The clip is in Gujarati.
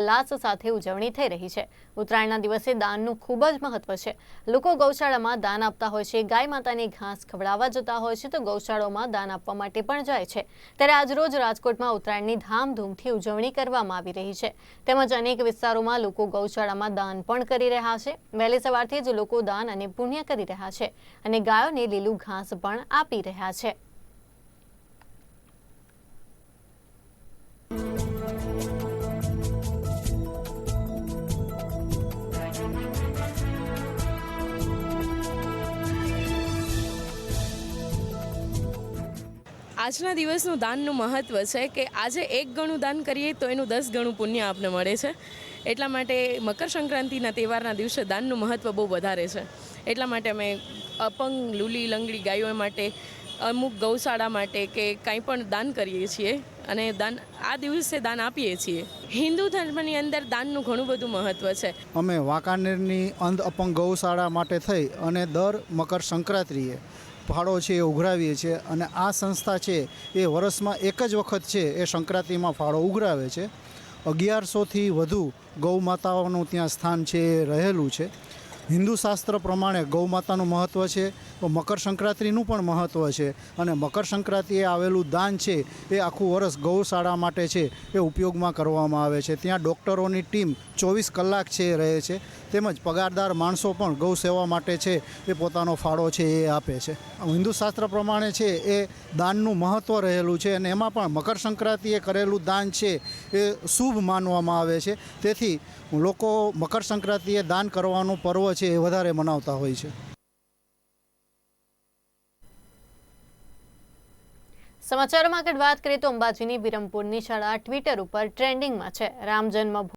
ઉલ્લાસ સાથે ઉજવણી થઈ રહી છે. ઉત્તરાયણના દિવસે દાનનું ખૂબ જ મહત્વ છે. લોકો ગૌશાળામાં દાન આપતા હોય છે, ગાય માતાની ઘાસ ખવડાવવા જતા હોય છે તો ગૌશાળાઓમાં દાન આપવા માટે પણ જાય છે. ત્યારે આજરોજ રાજકોટમાં ઉત્તરાયણની ધામધૂમથી ઉજવણી કરવામાં આવી રહી છે. તેમજ અનેક વિસ્તારોમાં લોકો ગૌશાળામાં દાન પણ કરી રહ્યા છે. વહેલી સવારથી જ લોકો દાન અને પુણ્ય કરી રહ્યા છે અને ગાયોને લીલું ઘાસ પણ આપી રહ્યા છે. આજના દિવસનું દાનનું મહત્ત્વ છે કે આજે એક ગણું દાન કરીએ તો એનું દસ ગણું પુણ્ય આપને મળે છે. એટલા માટે મકર સંક્રાંતિના તહેવારના દિવસે દાનનું મહત્ત્વ બહુ વધારે છે. એટલા માટે અમે અપંગ, લૂલી, લંગડી ગાયો માટે, અમુક ગૌશાળા માટે કે કાંઈ પણ દાન કરીએ છીએ અને દાન, આ દિવસે દાન આપીએ છીએ. હિન્દુ ધર્મની અંદર દાનનું ઘણું બધું મહત્ત્વ છે. અમે વાંકાનેરની અંધ અપંગ ગૌશાળા માટે થઈ અને દર મકર સંક્રાંતિએ ફાળો છે એ ઉઘરાવીએ છીએ અને આ સંસ્થા છે એ વર્ષમાં એક જ વખત છે એ સંક્રાંતિમાં ફાળો ઉઘરાવે છે. અગિયારસોથી વધુ ગૌ માતાઓનું ત્યાં સ્થાન છે, એ રહેલું છે. હિન્દુ શાસ્ત્ર પ્રમાણે ગૌ માતાનું મહત્ત્વ છે, તો મકર સંક્રાંતિનું પણ મહત્ત્વ છે. અને મકર સંક્રાંતિએ આવેલું દાન છે, એ આખું વર્ષ ગૌશાળા માટે છે, એ ઉપયોગમાં કરવામાં આવે છે. ત્યાં ડૉક્ટરોની ટીમ ચોવીસ કલાક છે, એ રહે છે. તેમજ પગારદાર માણસો પણ ગૌ સેવા માટે છે, એ પોતાનો ફાળો છે, એ આપે છે. હિન્દુ શાસ્ત્ર પ્રમાણે છે, એ દાનનું મહત્ત્વ રહેલું છે અને એમાં પણ મકર સંક્રાંતિએ કરેલું દાન છે, એ શુભ માનવામાં આવે છે. તેથી લોકો મકર સંક્રાંતિએ દાન કરવાનું પર્વ છે એ વધારે મનાવતા હોય છે. સમાચારોમાં આગળ વાત કરીએ તો અંબાજીની વિરમપુરની શાળા ટ્વિટર ઉપર ટ્રેન્ડિંગમાં છે. રામ જન્મભૂમિ